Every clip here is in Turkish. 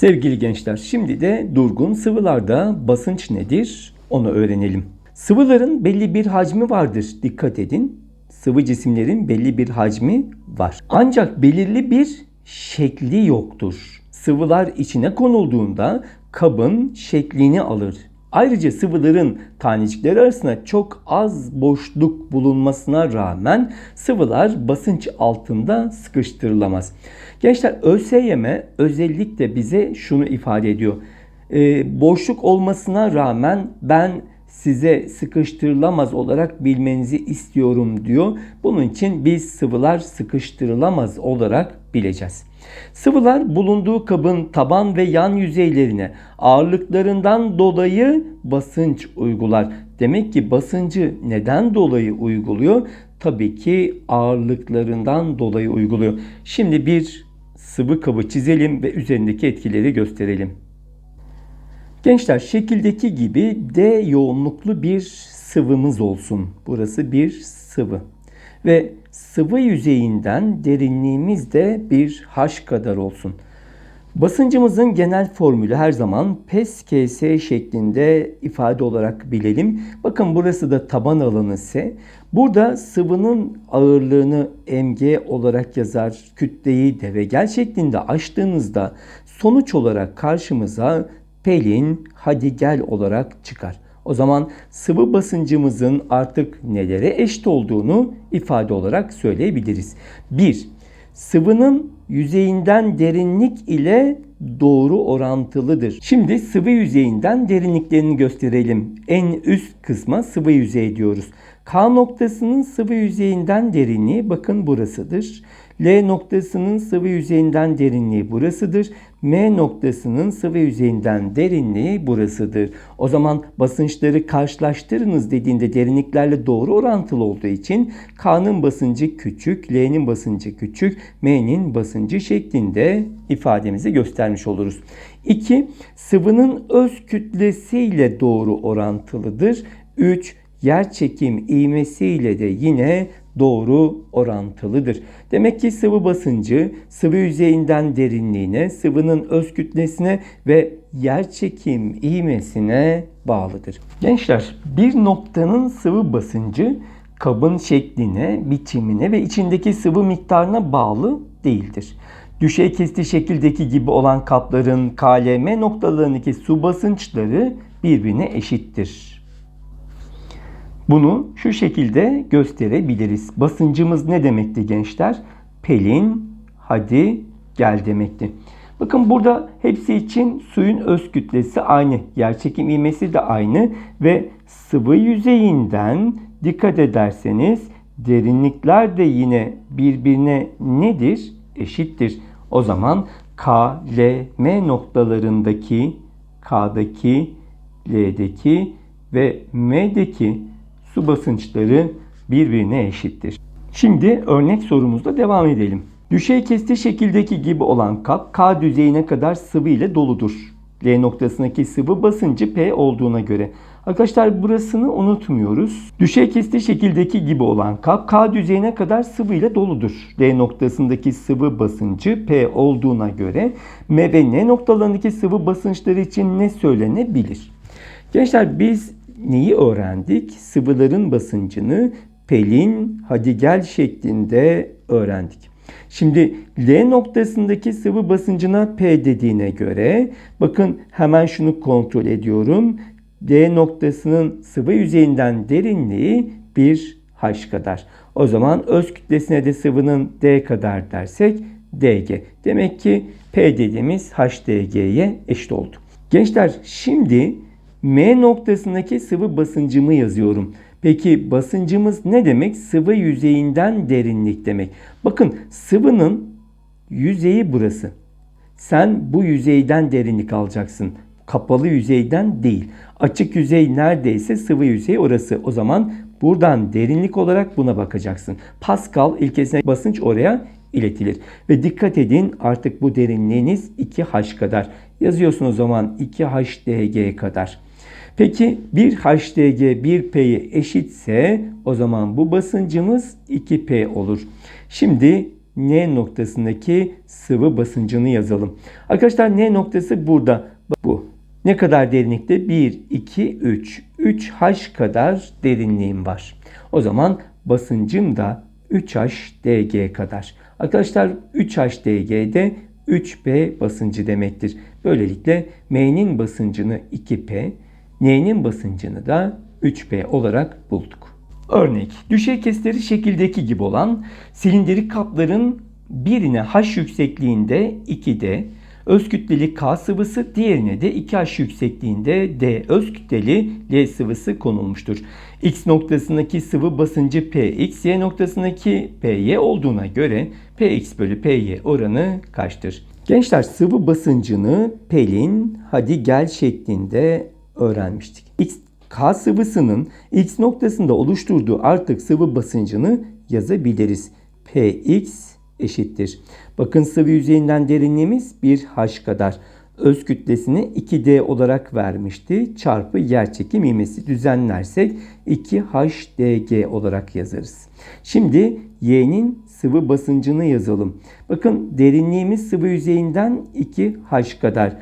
Sevgili gençler, şimdi de durgun sıvılarda basınç nedir onu öğrenelim. Sıvıların belli bir hacmi vardır. Dikkat edin. Sıvı cisimlerin belli bir hacmi var. Ancak belirli bir şekli yoktur. Sıvılar içine konulduğunda kabın şeklini alır. Ayrıca sıvıların tanecikleri arasında çok az boşluk bulunmasına rağmen sıvılar basınç altında sıkıştırılamaz. Gençler ÖSYM özellikle bize şunu ifade ediyor. Ee, boşluk olmasına rağmen ben size sıkıştırılamaz olarak bilmenizi istiyorum diyor. Bunun için biz sıvılar sıkıştırılamaz olarak bileceğiz. Sıvılar bulunduğu kabın taban ve yan yüzeylerine ağırlıklarından dolayı basınç uygular. Demek ki basıncı neden dolayı uyguluyor? Tabii ki ağırlıklarından dolayı uyguluyor. Şimdi bir sıvı kabı çizelim ve üzerindeki etkileri gösterelim. Gençler şekildeki gibi D yoğunluklu bir sıvımız olsun. Burası bir sıvı. Ve sıvı yüzeyinden derinliğimiz de bir H kadar olsun. Basıncımızın genel formülü her zaman PES KS şeklinde ifade olarak bilelim. Bakın burası da taban alanı S. Burada sıvının ağırlığını mg olarak yazar. Kütleyi devegel şeklinde açtığınızda sonuç olarak karşımıza Pelin hadi gel olarak çıkar. O zaman sıvı basıncımızın artık nelere eşit olduğunu ifade olarak söyleyebiliriz. 1. Sıvının yüzeyinden derinlik ile doğru orantılıdır. Şimdi sıvı yüzeyinden derinliklerini gösterelim. En üst kısma sıvı yüzey diyoruz. K noktasının sıvı yüzeyinden derinliği bakın burasıdır. L noktasının sıvı yüzeyinden derinliği burasıdır. M noktasının sıvı yüzeyinden derinliği burasıdır. O zaman basınçları karşılaştırınız dediğinde derinliklerle doğru orantılı olduğu için K'nın basıncı küçük, L'nin basıncı küçük, M'nin basıncı şeklinde ifademizi göstermiş oluruz. 2. Sıvının öz kütlesiyle doğru orantılıdır. 3 yer çekim ivmesiyle de yine doğru orantılıdır. Demek ki sıvı basıncı sıvı yüzeyinden derinliğine, sıvının öz kütlesine ve yer çekim ivmesine bağlıdır. Gençler bir noktanın sıvı basıncı kabın şekline, biçimine ve içindeki sıvı miktarına bağlı değildir. Düşey kesti şekildeki gibi olan kapların KLM noktalarındaki su basınçları birbirine eşittir. Bunu şu şekilde gösterebiliriz. Basıncımız ne demekti gençler? Pelin, hadi gel demekti. Bakın burada hepsi için suyun öz kütlesi aynı. Yerçekim ivmesi de aynı ve sıvı yüzeyinden dikkat ederseniz derinlikler de yine birbirine nedir? Eşittir. O zaman K, L, M noktalarındaki K'daki, L'deki ve M'deki su basınçları birbirine eşittir. Şimdi örnek sorumuzda devam edelim. Düşey kesti şekildeki gibi olan kap K düzeyine kadar sıvı ile doludur. L noktasındaki sıvı basıncı P olduğuna göre. Arkadaşlar burasını unutmuyoruz. Düşey kesti şekildeki gibi olan kap K düzeyine kadar sıvı ile doludur. L noktasındaki sıvı basıncı P olduğuna göre M ve N noktalarındaki sıvı basınçları için ne söylenebilir? Gençler biz neyi öğrendik? Sıvıların basıncını pelin hadi gel şeklinde öğrendik. Şimdi L noktasındaki sıvı basıncına P dediğine göre bakın hemen şunu kontrol ediyorum. D noktasının sıvı yüzeyinden derinliği 1 H kadar. O zaman öz kütlesine de sıvının D kadar dersek DG. Demek ki P dediğimiz HDG'ye eşit oldu. Gençler şimdi M noktasındaki sıvı basıncımı yazıyorum. Peki basıncımız ne demek? Sıvı yüzeyinden derinlik demek. Bakın sıvının yüzeyi burası. Sen bu yüzeyden derinlik alacaksın. Kapalı yüzeyden değil. Açık yüzey neredeyse sıvı yüzey orası. O zaman buradan derinlik olarak buna bakacaksın. Pascal ilkesine basınç oraya iletilir. Ve dikkat edin artık bu derinliğiniz 2H kadar. Yazıyorsun o zaman 2HDG kadar. Peki bir HDG 1P'ye eşitse o zaman bu basıncımız 2P olur. Şimdi N noktasındaki sıvı basıncını yazalım. Arkadaşlar N noktası burada. Bu. Ne kadar derinlikte? 1, 2, 3. 3H kadar derinliğim var. O zaman basıncım da 3H dg kadar. Arkadaşlar 3H dg'de 3P basıncı demektir. Böylelikle M'nin basıncını 2P, N'nin basıncını da 3P olarak bulduk. Örnek, düşey kesitleri şekildeki gibi olan silindirik kapların birine H yüksekliğinde 2D, öz kütleli K sıvısı, diğerine de 2H yüksekliğinde D öz kütleli L sıvısı konulmuştur. X noktasındaki sıvı basıncı Px, Y noktasındaki Py olduğuna göre Px bölü Py oranı kaçtır? Gençler sıvı basıncını Pelin hadi gel şeklinde öğrenmiştik. X K sıvısının X noktasında oluşturduğu artık sıvı basıncını yazabiliriz. Px eşittir. Bakın sıvı yüzeyinden derinliğimiz 1h kadar. Öz kütlesini 2d olarak vermişti. Çarpı yerçekim ivmesi düzenlersek 2hdg olarak yazarız. Şimdi y'nin sıvı basıncını yazalım. Bakın derinliğimiz sıvı yüzeyinden 2h kadar.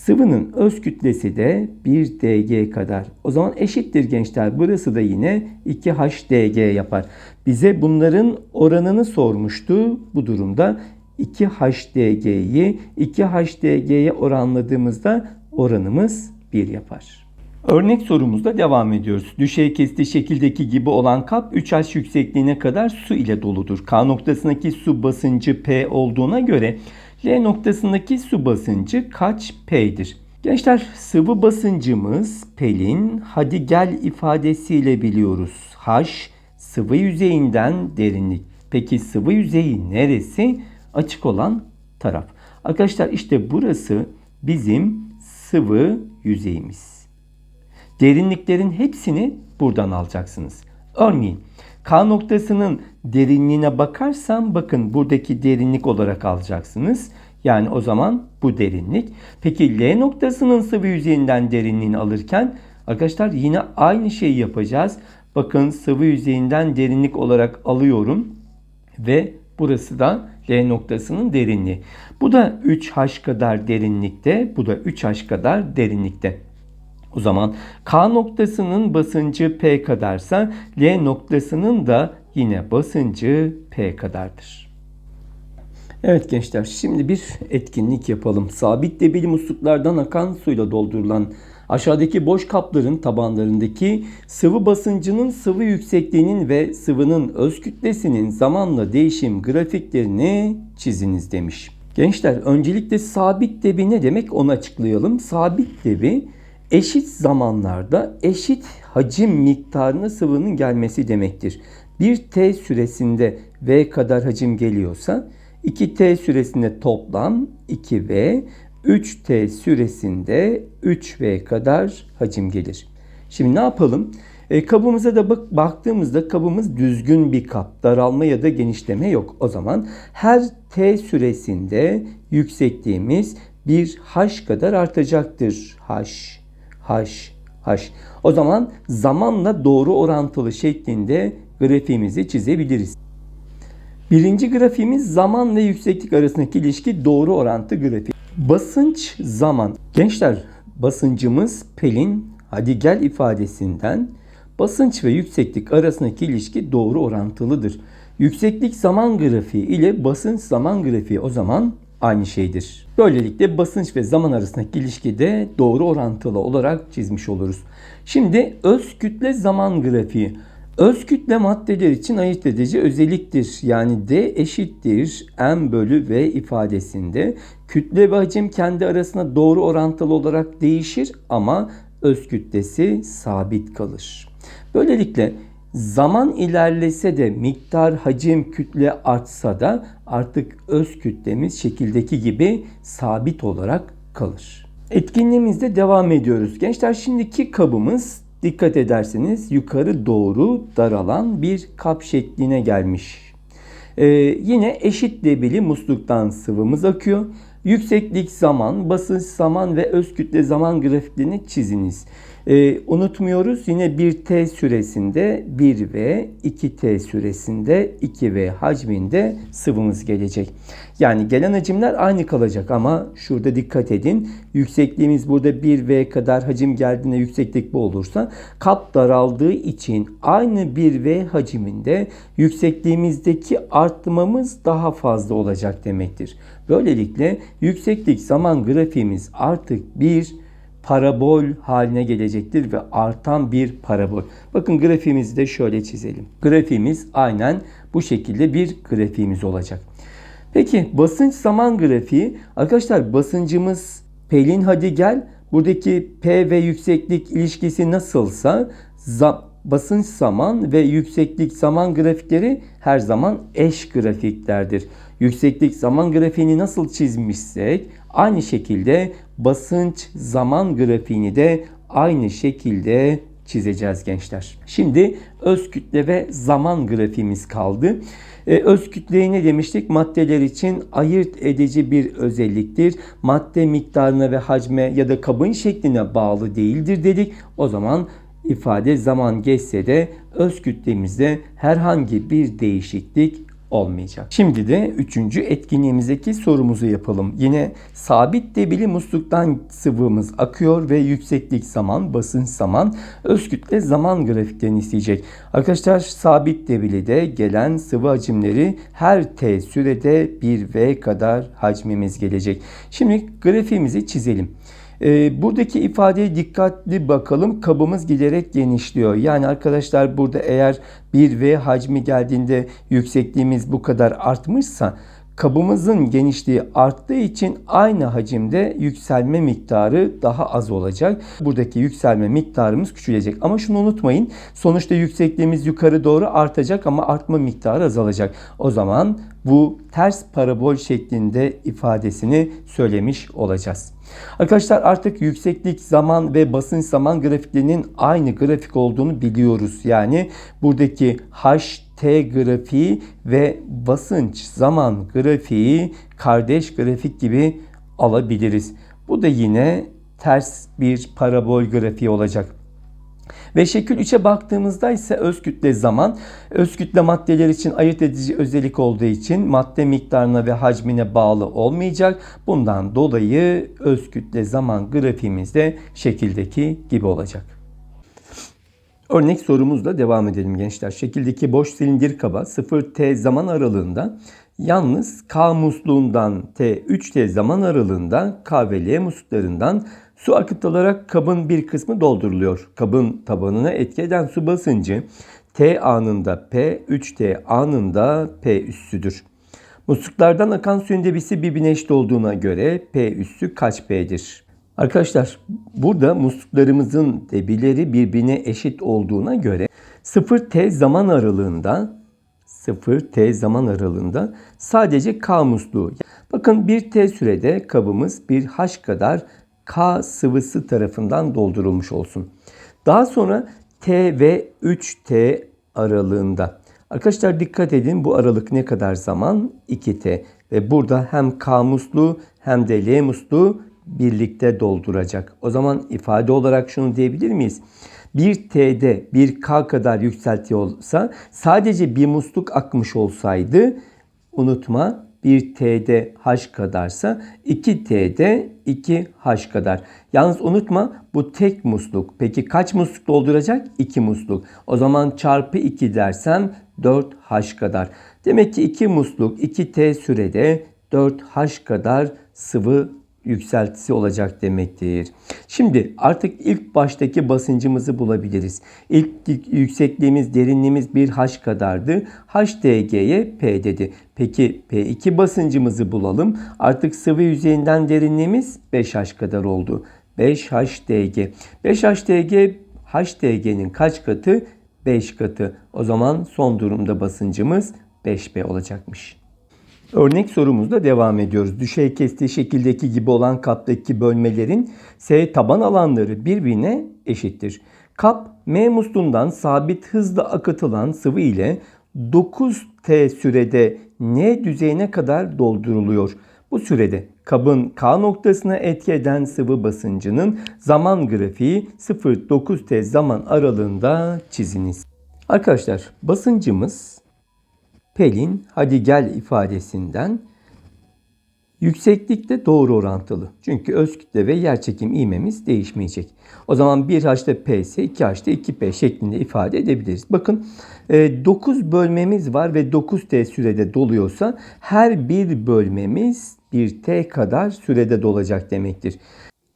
Sıvının öz kütlesi de 1 dg kadar. O zaman eşittir gençler. Burası da yine 2hdg yapar. Bize bunların oranını sormuştu. Bu durumda 2hdg'yi 2hdg'ye oranladığımızda oranımız 1 yapar. Örnek sorumuzda devam ediyoruz. Düşey kesti şekildeki gibi olan kap 3H yüksekliğine kadar su ile doludur. K noktasındaki su basıncı P olduğuna göre L noktasındaki su basıncı kaç P'dir? Gençler sıvı basıncımız Pelin hadi gel ifadesiyle biliyoruz. H sıvı yüzeyinden derinlik. Peki sıvı yüzeyi neresi? Açık olan taraf. Arkadaşlar işte burası bizim sıvı yüzeyimiz. Derinliklerin hepsini buradan alacaksınız. Örneğin K noktasının derinliğine bakarsam bakın buradaki derinlik olarak alacaksınız. Yani o zaman bu derinlik. Peki L noktasının sıvı yüzeyinden derinliğini alırken arkadaşlar yine aynı şeyi yapacağız. Bakın sıvı yüzeyinden derinlik olarak alıyorum ve burası da L noktasının derinliği. Bu da 3H kadar derinlikte, bu da 3H kadar derinlikte. O zaman K noktasının basıncı P kadarsa L noktasının da yine basıncı P kadardır. Evet gençler şimdi bir etkinlik yapalım. Sabit debili musluklardan akan suyla doldurulan aşağıdaki boş kapların tabanlarındaki sıvı basıncının sıvı yüksekliğinin ve sıvının öz kütlesinin zamanla değişim grafiklerini çiziniz demiş. Gençler öncelikle sabit debi ne demek onu açıklayalım. Sabit debi eşit zamanlarda eşit hacim miktarına sıvının gelmesi demektir. Bir t süresinde v kadar hacim geliyorsa 2t süresinde toplam 2v, 3t süresinde 3v kadar hacim gelir. Şimdi ne yapalım? E, kabımıza da bak, baktığımızda kabımız düzgün bir kap. Daralma ya da genişleme yok. O zaman her t süresinde yüksekliğimiz bir h kadar artacaktır. h, h, h. O zaman zamanla doğru orantılı şeklinde grafiğimizi çizebiliriz. Birinci grafiğimiz zaman ve yükseklik arasındaki ilişki doğru orantı grafiği. Basınç zaman. Gençler basıncımız Pelin hadi gel ifadesinden basınç ve yükseklik arasındaki ilişki doğru orantılıdır. Yükseklik zaman grafiği ile basınç zaman grafiği o zaman aynı şeydir. Böylelikle basınç ve zaman arasındaki ilişki de doğru orantılı olarak çizmiş oluruz. Şimdi öz kütle zaman grafiği. Öz kütle maddeler için ayırt edici özelliktir. Yani D eşittir M bölü V ifadesinde kütle ve hacim kendi arasında doğru orantılı olarak değişir ama öz kütlesi sabit kalır. Böylelikle zaman ilerlese de miktar, hacim, kütle artsa da artık öz kütlemiz şekildeki gibi sabit olarak kalır. Etkinliğimizde devam ediyoruz. Gençler şimdiki kabımız dikkat ederseniz yukarı doğru daralan bir kap şekline gelmiş. Ee, yine eşit debili musluktan sıvımız akıyor. Yükseklik zaman, basınç zaman ve öz kütle zaman grafiklerini çiziniz. Ee, unutmuyoruz yine 1T süresinde 1V, 2T süresinde 2V hacminde sıvımız gelecek. Yani gelen hacimler aynı kalacak ama şurada dikkat edin. Yüksekliğimiz burada 1V kadar hacim geldiğinde yükseklik bu olursa kap daraldığı için aynı 1V haciminde yüksekliğimizdeki artmamız daha fazla olacak demektir. Böylelikle yükseklik zaman grafiğimiz artık bir parabol haline gelecektir ve artan bir parabol. Bakın grafiğimizi de şöyle çizelim. Grafiğimiz aynen bu şekilde bir grafiğimiz olacak. Peki basınç zaman grafiği arkadaşlar basıncımız Pelin hadi gel buradaki P ve yükseklik ilişkisi nasılsa basınç zaman ve yükseklik zaman grafikleri her zaman eş grafiklerdir. Yükseklik zaman grafiğini nasıl çizmişsek aynı şekilde basınç zaman grafiğini de aynı şekilde çizeceğiz gençler. Şimdi öz kütle ve zaman grafiğimiz kaldı. Ee, öz kütleyi ne demiştik? Maddeler için ayırt edici bir özelliktir. Madde miktarına ve hacme ya da kabın şekline bağlı değildir dedik. O zaman ifade zaman geçse de öz kütlemizde herhangi bir değişiklik olmayacak. Şimdi de üçüncü etkinliğimizdeki sorumuzu yapalım. Yine sabit debili musluktan sıvımız akıyor ve yükseklik zaman, basınç zaman, öz kütle zaman grafiklerini isteyecek. Arkadaşlar sabit debilide gelen sıvı hacimleri her t sürede 1v kadar hacmimiz gelecek. Şimdi grafiğimizi çizelim. E, buradaki ifadeye dikkatli bakalım. Kabımız giderek genişliyor. Yani arkadaşlar burada eğer 1V hacmi geldiğinde yüksekliğimiz bu kadar artmışsa kabımızın genişliği arttığı için aynı hacimde yükselme miktarı daha az olacak. Buradaki yükselme miktarımız küçülecek. Ama şunu unutmayın. Sonuçta yüksekliğimiz yukarı doğru artacak ama artma miktarı azalacak. O zaman bu ters parabol şeklinde ifadesini söylemiş olacağız. Arkadaşlar artık yükseklik zaman ve basınç zaman grafiklerinin aynı grafik olduğunu biliyoruz. Yani buradaki HT grafiği ve basınç zaman grafiği kardeş grafik gibi alabiliriz. Bu da yine ters bir parabol grafiği olacak. Ve şekil 3'e baktığımızda ise öz kütle zaman, öz kütle maddeler için ayırt edici özellik olduğu için madde miktarına ve hacmine bağlı olmayacak. Bundan dolayı öz kütle zaman grafiğimiz de şekildeki gibi olacak. Örnek sorumuzla devam edelim gençler. Şekildeki boş silindir kaba 0T zaman aralığında yalnız K musluğundan T3T zaman aralığında K ve L musluklarından Su akıtılarak kabın bir kısmı dolduruluyor. Kabın tabanına etki eden su basıncı T anında P, 3T anında P üssüdür. Musluklardan akan suyun debisi birbirine eşit olduğuna göre P üssü kaç P'dir? Arkadaşlar burada musluklarımızın debileri birbirine eşit olduğuna göre 0T zaman aralığında 0T zaman aralığında sadece K musluğu. Bakın 1T sürede kabımız bir H kadar K sıvısı tarafından doldurulmuş olsun. Daha sonra T ve 3T aralığında. Arkadaşlar dikkat edin bu aralık ne kadar zaman? 2T. Ve burada hem K musluğu hem de L musluğu birlikte dolduracak. O zaman ifade olarak şunu diyebilir miyiz? Bir T'de bir K kadar yükselti olsa sadece bir musluk akmış olsaydı unutma 1 T'de H kadarsa 2 T'de 2 H kadar. Yalnız unutma bu tek musluk. Peki kaç musluk dolduracak? 2 musluk. O zaman çarpı 2 dersem 4 H kadar. Demek ki 2 musluk 2 T sürede 4 H kadar sıvı yükseltisi olacak demektir. Şimdi artık ilk baştaki basıncımızı bulabiliriz. İlk yüksekliğimiz, derinliğimiz bir H kadardı. HDG'ye P dedi. Peki P2 basıncımızı bulalım. Artık sıvı yüzeyinden derinliğimiz 5H kadar oldu. 5HDG. 5HDG HDG'nin kaç katı? 5 katı. O zaman son durumda basıncımız 5B olacakmış. Örnek sorumuzda devam ediyoruz. Düşey kestiği şekildeki gibi olan kaptaki bölmelerin S taban alanları birbirine eşittir. Kap M musluğundan sabit hızla akıtılan sıvı ile 9T sürede N düzeyine kadar dolduruluyor. Bu sürede kabın K noktasına etki eden sıvı basıncının zaman grafiği 0-9T zaman aralığında çiziniz. Arkadaşlar basıncımız Pelin hadi gel ifadesinden Yükseklikte doğru orantılı. Çünkü öz kütle ve yerçekim ivmemiz değişmeyecek. O zaman 1H'da P ise 2H'da 2P şeklinde ifade edebiliriz. Bakın 9 bölmemiz var ve 9T sürede doluyorsa her bir bölmemiz 1T kadar sürede dolacak demektir.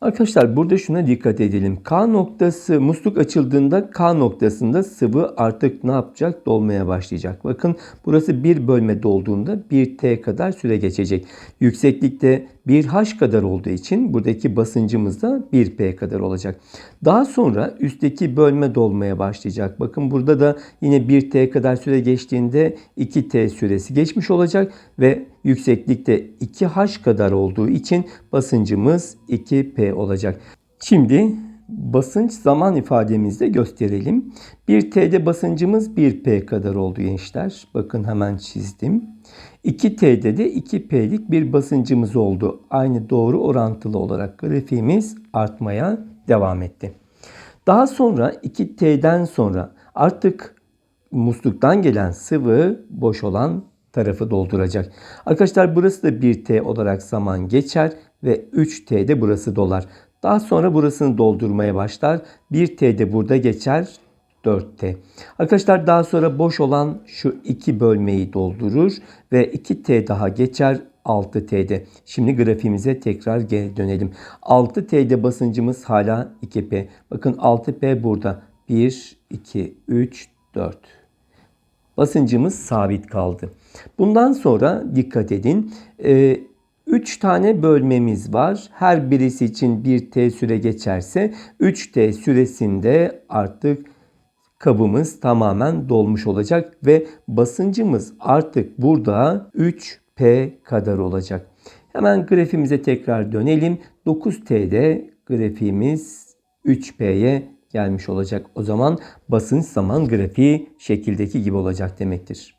Arkadaşlar burada şuna dikkat edelim. K noktası musluk açıldığında K noktasında sıvı artık ne yapacak? Dolmaya başlayacak. Bakın burası bir bölme dolduğunda 1T kadar süre geçecek. Yükseklikte 1H kadar olduğu için buradaki basıncımız da 1P kadar olacak. Daha sonra üstteki bölme dolmaya başlayacak. Bakın burada da yine 1T kadar süre geçtiğinde 2T süresi geçmiş olacak ve yükseklikte 2H kadar olduğu için basıncımız 2P olacak. Şimdi basınç zaman ifademizde gösterelim. 1T'de basıncımız 1P kadar oldu gençler. Bakın hemen çizdim. 2T'de de 2P'lik bir basıncımız oldu. Aynı doğru orantılı olarak grafiğimiz artmaya devam etti. Daha sonra 2T'den sonra artık musluktan gelen sıvı boş olan tarafı dolduracak. Arkadaşlar burası da 1T olarak zaman geçer ve 3T'de burası dolar. Daha sonra burasını doldurmaya başlar. 1T'de burada geçer. 4T. Arkadaşlar daha sonra boş olan şu iki bölmeyi doldurur ve 2T daha geçer 6T'de. Şimdi grafiğimize tekrar geri dönelim. 6T'de basıncımız hala 2P. Bakın 6P burada. 1, 2, 3, 4. Basıncımız sabit kaldı. Bundan sonra dikkat edin. 3 tane bölmemiz var. Her birisi için 1T süre geçerse 3T süresinde artık kabımız tamamen dolmuş olacak ve basıncımız artık burada 3P kadar olacak. Hemen grafimize tekrar dönelim. 9T'de grafiğimiz 3P'ye gelmiş olacak. O zaman basınç zaman grafiği şekildeki gibi olacak demektir.